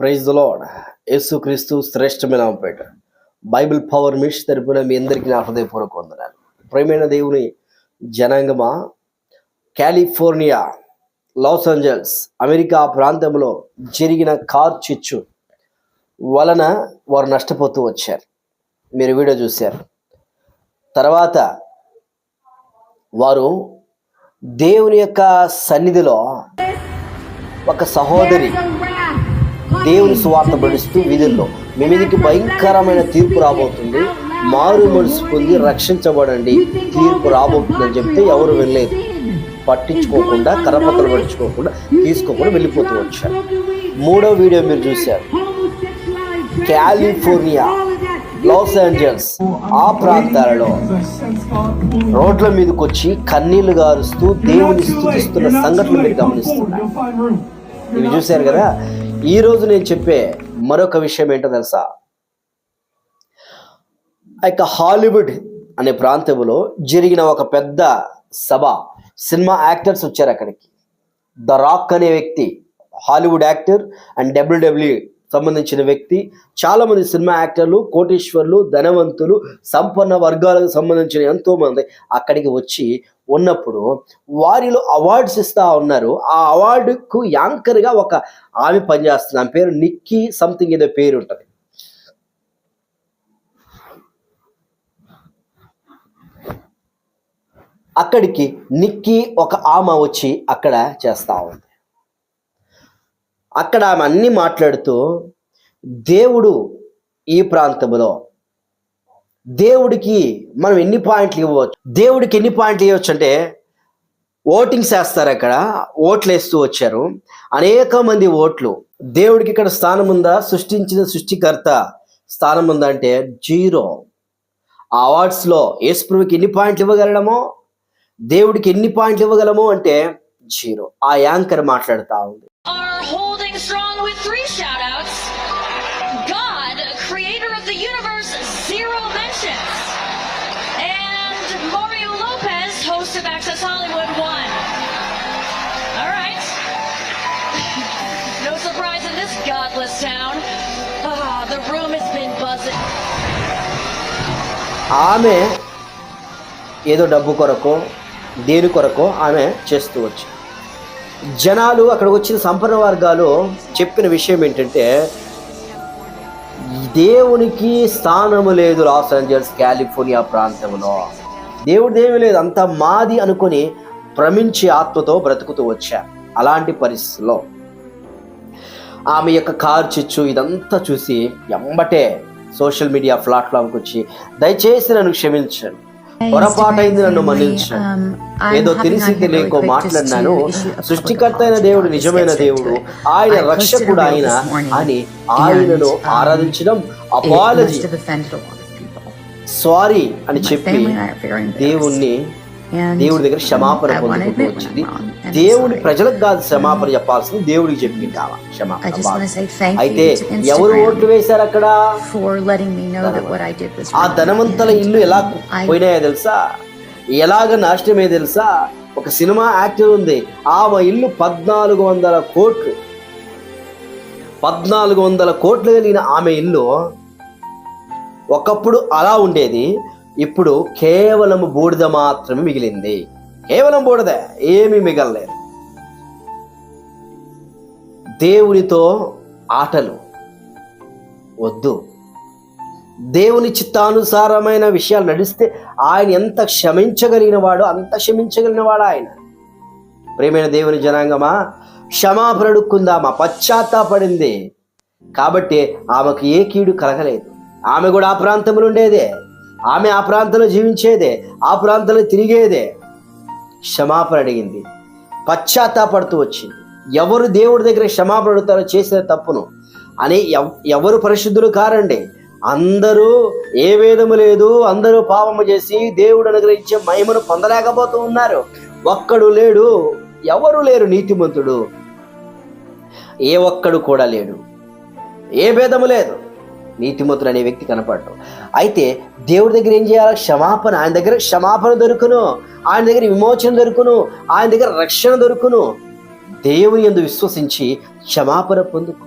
Praise the lord యేసుక్రీస్తు శ్రేష్టమైన పేట Bible power మిష్ తరపున మీ అందరికీ నా హృదయపూర్వక వందనాలు. ప్రేమైన దేవుని జనాంగమా కాలిఫోర్నియా లాస్ ఏంజల్స్ అమెరికా ప్రాంతంలో జరిగిన కార్ చిచ్చు వలన వారు నష్టపోతూ వచ్చారు. మీరు వీడియో చూశారు. తర్వాత వారు దేవుని యొక్క సన్నిధిలో ఒక సహోదరి దేవుని సువార్త పడిస్తూ విధుల్లో. మీ మీదకి భయంకరమైన తీర్పు రాబోతుంది. మారు మనసు పొంది రక్షించబడండి. తీర్పు రాబోతుందని చెప్తే ఎవరు వెళ్ళలేదు పట్టించుకోకుండా కరపత్రలు పట్టించుకోకుండా తీసుకోకుండా వెళ్ళిపోతూ వచ్చారు. మూడో వీడియో మీరు చూశారు. కాలిఫోర్నియా లాస్ ఏంజల్స్ ఆ ప్రాంతాలలో రోడ్ల మీదకి వచ్చి కన్నీళ్ళు గారుస్తూ దేవుని స్థుతిస్తున్న సంఘటనలు మీరు గమనిస్తున్నారు. ఇవి చూశారు కదా? ఈ రోజు నేను చెప్పే మరొక విషయం ఏంటో తెలుసా? ఆ యొక్క హాలీవుడ్ అనే ప్రాంతంలో జరిగిన ఒక పెద్ద సభ సినిమా యాక్టర్స్ వచ్చారు అక్కడికి. ద రాక్ అనే వ్యక్తి హాలీవుడ్ యాక్టర్ అండ్ డబ్ల్యూడబ్ల్యూ సంబంధించిన వ్యక్తి చాలా మంది సినిమా యాక్టర్లు కోటీశ్వర్లు ధనవంతులు సంపన్న వర్గాలకు సంబంధించిన ఎంతో మంది అక్కడికి వచ్చి ఉన్నప్పుడు వారిలో అవార్డ్స్ ఇస్తూ ఉన్నారు. ఆ అవార్డుకు యాంకర్గా ఒక ఆమె పనిచేస్తుంది. ఆమె పేరు నిక్కీ సంథింగ్ ఏదో పేరు ఉంటుంది. అక్కడికి నిక్కీ ఒక ఆమె వచ్చి అక్కడ చేస్తూ ఉంది. అక్కడ ఆమె అన్ని మాట్లాడుతూ దేవుడు ఈ ప్రాంతంలో దేవుడికి మనం ఎన్ని పాయింట్లు ఇవ్వచ్చు దేవుడికి ఎన్ని పాయింట్లు ఇవ్వచ్చు అంటే ఓటింగ్స్ వేస్తారు అక్కడ ఓట్లు వేస్తూ వచ్చారు. అనేక మంది ఓట్లు. దేవుడికి ఇక్కడ స్థానం ఉందా? సృష్టించిన సృష్టికర్త స్థానం ఉందా అంటే జీరో. ఆ అవార్డ్స్లో యేసుప్రభుకి ఎన్ని పాయింట్లు ఇవ్వగలడమో? దేవుడికి ఎన్ని పాయింట్లు ఇవ్వగలము అంటే జీరో. ఆ యాంకర్ మాట్లాడుతూ ఉంది. ఆమె ఏదో డబ్బు కొరకో దేని కొరకో ఆమె చేస్తూ వచ్చి. జనాలు అక్కడికి వచ్చిన సంపన్న వర్గాలు చెప్పిన విషయం ఏంటంటే దేవునికి స్థానము లేదు లాస్ ఏంజల్స్ కాలిఫోర్నియా ప్రాంతంలో. దేవుడిది ఏమీ లేదు అంత మాది అనుకొని భ్రమించి ఆత్మతో బ్రతుకుతూ వచ్చా. అలాంటి పరిస్థితుల్లో ఆమె యొక్క కారు చిచ్చు ఇదంతా చూసి ఎంబటే సోషల్ మీడియా ప్లాట్ఫామ్కి వచ్చి దయచేసి నన్ను క్షమించండి. పొరపాటైంది నన్ను మన్నించండి. ఏదో తెలిసి తెలియకో మాట్లాడినాను. సృష్టికర్త అయిన దేవుడు నిజమైన దేవుడు ఆయన రక్షకుడు ఆయన అని ఆయనను ఆరాధించడం అపాలజీ సారీ అని చెప్పి దేవుణ్ణి దేవుడి దగ్గర క్షమాపణ పొందుకుంటూ వచ్చింది. దేవుడి ప్రజలకు కాదు క్షమాపణ చెప్పాల్సింది దేవుడికి చెప్పింది I క్షమాపణ అయితే ఎవరు ఓట్లు వేశారు అక్కడ? ఆ. ధనవంతుల ఇల్లు ఎలా పోయినాయో తెలుసా? ఎలాగ నాశనమే తెలుసా? ఒక సినిమా యాక్టర్ ఉంది. ఆమె ఇల్లు పద్నాలుగు వందల కోట్లు. పద్నాలుగు వందల కోట్లు కలిగిన ఆమె ఇల్లు ఒకప్పుడు అలా ఉండేది. ఇప్పుడు కేవలం బూడిద మాత్రమే మిగిలింది. కేవలం బూడిద ఏమీ మిగలలేదు. దేవునితో ఆటలు వద్దు. దేవుని చిత్తానుసారమైన విషయాలు నడిస్తే ఆయన ఎంత క్షమించగలిగిన వాడు అంత క్షమించగలిగిన వాడు ఆయన. ప్రేమైన దేవుని జనాంగమా క్షమాపణ అడుక్కుందామా పశ్చాత్తాపడింది. కాబట్టి ఆమెకు ఏ కీడు కలగలేదు. ఆమె కూడా ఆ ప్రాంతంలో ఉండేదే. ఆమె ఆ ప్రాంతంలో జీవించేదే ఆ ప్రాంతంలో తిరిగేదే క్షమాపణ అడిగింది. పశ్చాత్తాపడుతూ వచ్చింది. ఎవరు దేవుడి దగ్గర క్షమాపణ అడుగుతారో చేసిన తప్పును. అని ఎవ్- ఎవరు పరిశుద్ధులు కారండి? అందరూ ఏ వేదము లేదు అందరూ పాపము చేసి దేవుడు అనుగ్రహించే మహిమను పొందలేకపోతూ ఉన్నారు. ఒక్కడు లేడు ఎవరు లేరు నీతిమంతుడు? ఏ ఒక్కడు కూడా లేడు. ఏ భేదము లేదు. నీతిమంతుడు అనే వ్యక్తి కనపడటం అయితే దేవుడి దగ్గర ఏం చేయాలి? క్షమాపణ. ఆయన దగ్గర క్షమాపణ దొరుకును. ఆయన దగ్గర విమోచన దొరుకును. ఆయన దగ్గర రక్షణ దొరుకును. దేవుని యందు విశ్వసించి క్షమాపణ పొందుకు.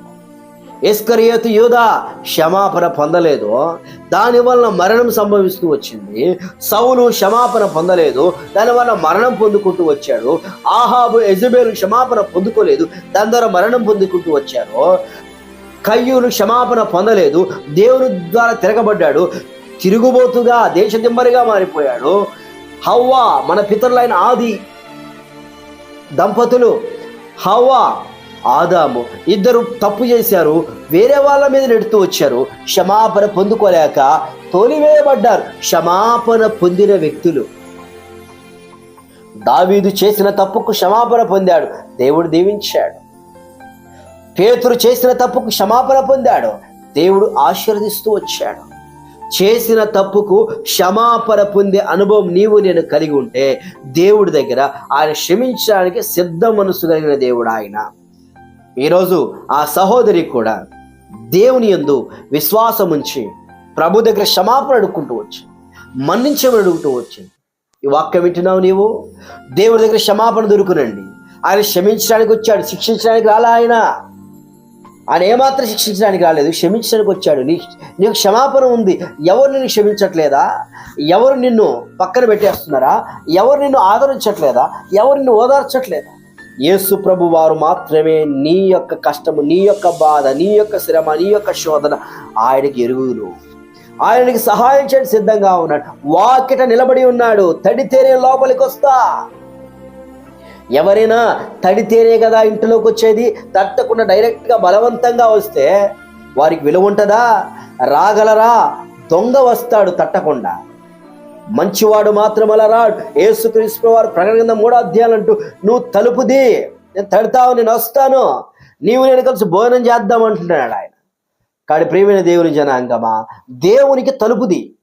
ఇస్కరియోతు యూదా క్షమాపణ పొందలేదు. దానివల్ల మరణం సంభవిస్తూ వచ్చింది. సౌలు క్షమాపణ పొందలేదు. దానివల్ల మరణం పొందుకుంటూ వచ్చాడు. ఆహాబు ఎజబేలు క్షమాపణ పొందుకోలేదు. దాని ద్వారా మరణం పొందుకుంటూ వచ్చారు. కయ్యూలు క్షమాపణ పొందలేదు. దేవుని ద్వారా తిరగబడ్డాడు. తిరుగుబోతుగా దేశదిమ్మరిగా మారిపోయాడు. హవ్వ మన పితరులైన ఆది దంపతులు హవ్వా ఆదాము ఇద్దరు తప్పు చేశారు. వేరే వాళ్ళ మీద నెడుతూ వచ్చారు. క్షమాపణ పొందుకోలేక తోలివేయబడ్డారు. క్షమాపణ పొందిన వ్యక్తులు. దావీదు చేసిన తప్పుకు క్షమాపణ పొందాడు. దేవుడు దీవించాడు. పేతురు చేసిన తప్పుకు క్షమాపణ పొందాడు. దేవుడు ఆశీర్వదిస్తూ వచ్చాడు. చేసిన తప్పుకు క్షమాపణ పొందే అనుభవం నీవు నేను కలిగి ఉంటే దేవుడి దగ్గర ఆయన క్షమించడానికి సిద్ధ మనసు కలిగిన దేవుడు ఆయన. ఈరోజు ఆ సహోదరి కూడా దేవుని యందు విశ్వాసం ఉంచి ప్రభు దగ్గర క్షమాపణ అడుక్కుంటూ వచ్చి మన్నించమని అడుగుతూ వచ్చింది ఈ వాక్యం వింటున్నావు నీవు? దేవుడి దగ్గర క్షమాపణ దొరుకునండి. ఆయన క్షమించడానికి వచ్చాడు శిక్షించడానికి రాలా ఆయన? ఆయన ఏమాత్రం శిక్షించడానికి రాలేదు క్షమించడానికి వచ్చాడు. నీ నీకు క్షమాపణ ఉంది. ఎవరు నిన్ను క్షమించట్లేదా? ఎవరు నిన్ను పక్కన పెట్టేస్తున్నారా? ఎవరు నిన్ను ఆదరించట్లేదా? ఎవరు నిన్ను ఓదార్చట్లేదా? యేసు ప్రభు వారు మాత్రమే నీ యొక్క కష్టము నీ యొక్క బాధ నీ యొక్క శ్రమ నీ యొక్క శోధన ఆయనకి ఎరువులు ఆయనకి సహాయం చేయడానికి సిద్ధంగా ఉన్నాడు. వాకిట నిలబడి ఉన్నాడు. తడితేనే లోపలికి వస్తా ఎవరైనా తడితేనే కదా ఇంటిలోకి వచ్చేది? తట్టకుండా డైరెక్ట్గా బలవంతంగా వస్తే వారికి విలువ ఉంటుందా? రాగలరా? దొంగ వస్తాడు తట్టకుండా. మంచివాడు మాత్రం అలా రాడు. ఏసుక్రీస్తు వారు ప్రకటన మూడో అధ్యాయులు అంటూ నువ్వు తలుపుది నేను తడతావు నేను వస్తాను. నీవు నేను కలిసి భోజనం చేద్దాం అంటున్నాడు ఆయన. కాడి ప్రేమైన దేవుని జనాంగమా దేవునికి తలుపుది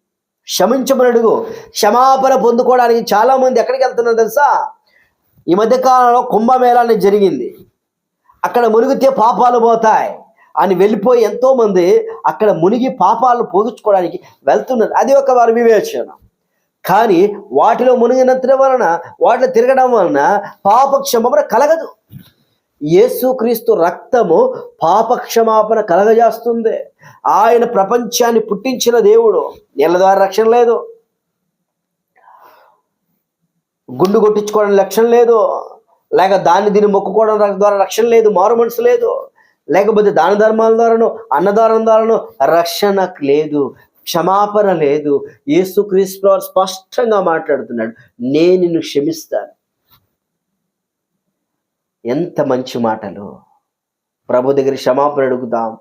క్షమించమని అడుగు. క్షమాపణ పొందుకోవడానికి చాలామంది ఎక్కడికి వెళ్తున్నారు తెలుసా? ఈ మధ్య కాలంలో కుంభమేళా అనేది జరిగింది. అక్కడ మునిగితే పాపాలు పోతాయి అని వెళ్ళిపోయి ఎంతో మంది అక్కడ మునిగి పాపాలను పోగించుకోవడానికి వెళ్తున్నారు. అది ఒక వారి వివేచన. కానీ వాటిలో మునిగినంత వలన వాటిలో తిరగడం వలన పాపక్షమాపణ కలగదు. యేసుక్రీస్తు రక్తము పాపక్షమాపణ కలగజేస్తుంది. ఆయన ప్రపంచాన్ని పుట్టించిన దేవుడు. నీళ్ళ ద్వారా రక్షణ లేదు. గుండు కొట్టించుకోవడం లక్ష్యం లేదు. లేక దాన్ని దీన్ని మొక్కుకోవడం ద్వారా రక్షణ లేదు మారు మనసు లేదు. లేకపోతే దాన ధర్మాల ద్వారాను అన్నదానం ద్వారాను రక్షణ లేదు క్షమాపణ లేదు. యేసుక్రీస్తు స్పష్టంగా మాట్లాడుతున్నాడు నేను నిన్ను క్షమిస్తాను. ఎంత మంచి మాటలు. ప్రభు దగ్గర క్షమాపణ అడుగుదాం.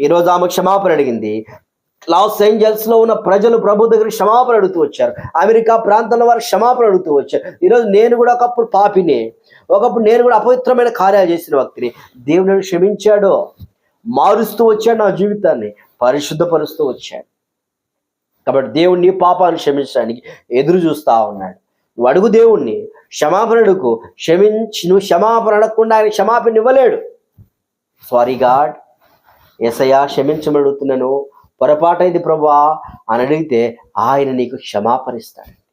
ఈరోజు ఆమె క్షమాపణ అడిగింది లాస్ ఏంజల్స్లో ఉన్న ప్రజలు ప్రభు దగ్గర క్షమాపణ అడుగుతూ వచ్చారు. అమెరికా ప్రాంతంలో వారు క్షమాపణ అడుగుతూ వచ్చారు. ఈరోజు నేను కూడా ఒకప్పుడు పాపిని ఒకప్పుడు నేను కూడా అపవిత్రమైన కార్యాలు చేసిన వ్యక్తిని. దేవుడు నన్ను క్షమించాడు. మారుస్తూ వచ్చాడు నా జీవితాన్ని. పరిశుద్ధపరుస్తూ వచ్చాడు. కాబట్టి దేవుణ్ణి పాపాన్ని క్షమించడానికి ఎదురు చూస్తా ఉన్నాడు. నువ్వు అడుగు దేవుణ్ణి క్షమాపణ అడుగు. క్షమించి నువ్వు క్షమాపణ అడగకుండా ఆయన క్షమాపణ ఇవ్వలేడు. సారీ గాడ్ ఎసయా క్షమించమడుగుతున్నాను పొరపాటైంది ప్రభా అని అడిగితే ఆయన నీకు క్షమాపణిస్తాడు.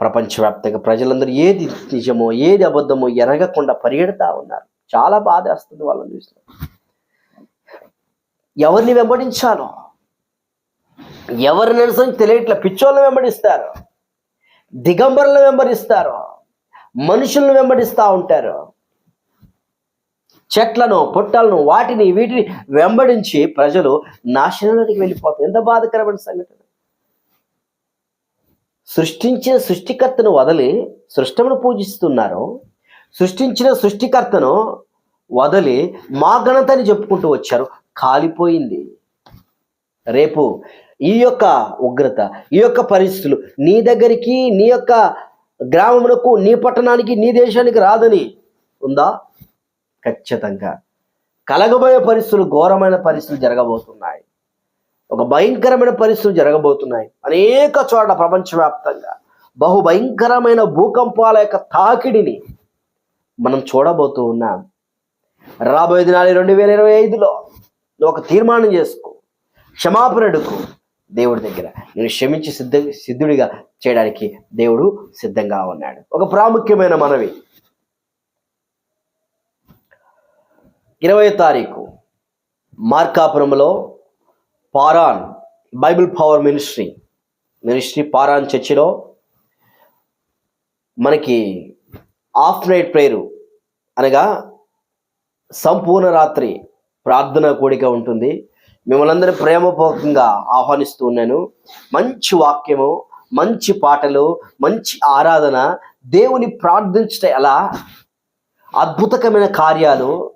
ప్రపంచవ్యాప్తంగా ప్రజలందరూ ఏది నిజమో ఏది అబద్ధమో ఎరగకుండా పరిగెడతా ఉన్నారు. చాలా బాధ వస్తుంది వాళ్ళని చూసిన ఎవరిని వెంబడించాలో? ఎవరిని అనుసరించి తెలియట్లే? పిచ్చోళ్ళని వెంబడిస్తారు. దిగంబరులను వెంబడిస్తారు. మనుషులను వెంబడిస్తూ ఉంటారు. చెట్లను పుట్టలను వాటిని వీటిని వెంబడించి ప్రజలు నాశనానికి వెళ్ళిపోతారు. ఎంత బాధకరమైన సంఘటన. సృష్టించిన సృష్టికర్తను వదిలి సృష్టమును పూజిస్తున్నారు. సృష్టించిన సృష్టికర్తను వదిలి మా ఘనతని చెప్పుకుంటూ వచ్చారు. కాలిపోయింది. రేపు ఈ యొక్క ఉగ్రత ఈ యొక్క పరిస్థితులు నీ దగ్గరికి నీ యొక్క గ్రామమునకు నీ పట్టణానికి నీ దేశానికి రాదని ఉందా? ఖచ్చితంగా. కలగబోయే పరిస్థితులు ఘోరమైన పరిస్థితులు జరగబోతున్నాయి. ఒక భయంకరమైన పరిస్థితులు జరగబోతున్నాయి. అనేక చోట్ల ప్రపంచవ్యాప్తంగా బహు భయంకరమైన భూకంపాల యొక్క తాకిడిని మనం చూడబోతూ ఉన్నాం. రాబోయే దినాలు రెండు వేల ఇరవై ఐదులో నువ్వు ఒక తీర్మానం చేసుకో. క్షమాపణకు దేవుడి దగ్గర నేను క్షమించి సిద్ధ సిద్ధుడిగా చేయడానికి దేవుడు సిద్ధంగా ఉన్నాడు. ఒక ప్రాముఖ్యమైన మనవి. ఇరవై తారీఖు మార్కాపురంలో Paran Bible power ministry ministry Paran చర్చిలో మనకి ఆఫ్ నైట్ ప్రేయరు అనగా సంపూర్ణ రాత్రి ప్రార్థన కూడిక ఉంటుంది. మిమ్మల్ని అందరూ ప్రేమపూర్వకంగా ఆహ్వానిస్తూ ఉన్నాను. మంచి వాక్యము మంచి పాటలు మంచి ఆరాధన దేవుని ప్రార్థించట ఎలా? అద్భుతకమైన కార్యాలు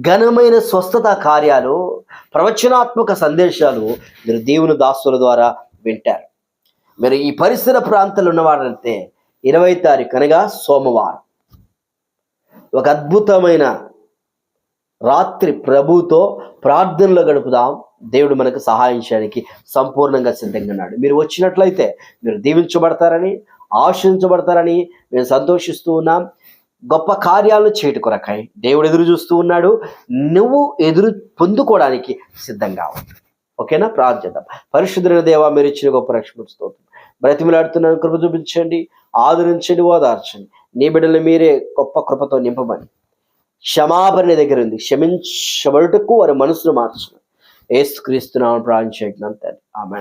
ఘనమైన స్వస్థత కార్యాలు ప్రవచనాత్మక సందేశాలు మీరు దేవుని దాసుల ద్వారా వింటారు. మీరు ఈ పరిసర ప్రాంతాలు ఉన్నవారంటే ఇరవై తారీఖు అనగా సోమవారం. ఒక అద్భుతమైన రాత్రి ప్రభుతో ప్రార్థనలో గడుపుదాం. దేవుడు మనకు సహాయం చేయడానికి సంపూర్ణంగా సిద్ధంగా ఉన్నాడు. మీరు వచ్చినట్లయితే మీరు దీవించబడతారని ఆశించబడతారని మేము సంతోషిస్తూ ఉన్నాం. గొప్ప కార్యాలను చేయటి కొరకాయ దేవుడు ఎదురు చూస్తూ ఉన్నాడు. నువ్వు ఎదురు పొందుకోవడానికి సిద్ధంగా ఉంది ఓకేనా? ప్రార్థిద్దాం పరిశుద్ధులైన దేవా మీరు ఇచ్చిన గొప్ప రక్షణ స్తోత్రం. బ్రతిమలాడుతున్నాను కృప చూపించండి. ఆదరించండి ఓదార్చండి. నీ బిడ్డలు మీరే గొప్ప కృపతో నింపమని క్షమాపణ దగ్గర ఉంది. క్షమించబడుటకు వారి మనసును మార్చు ఏసుక్రీస్తున్నామని ప్రార్థన చేయడం ఆమె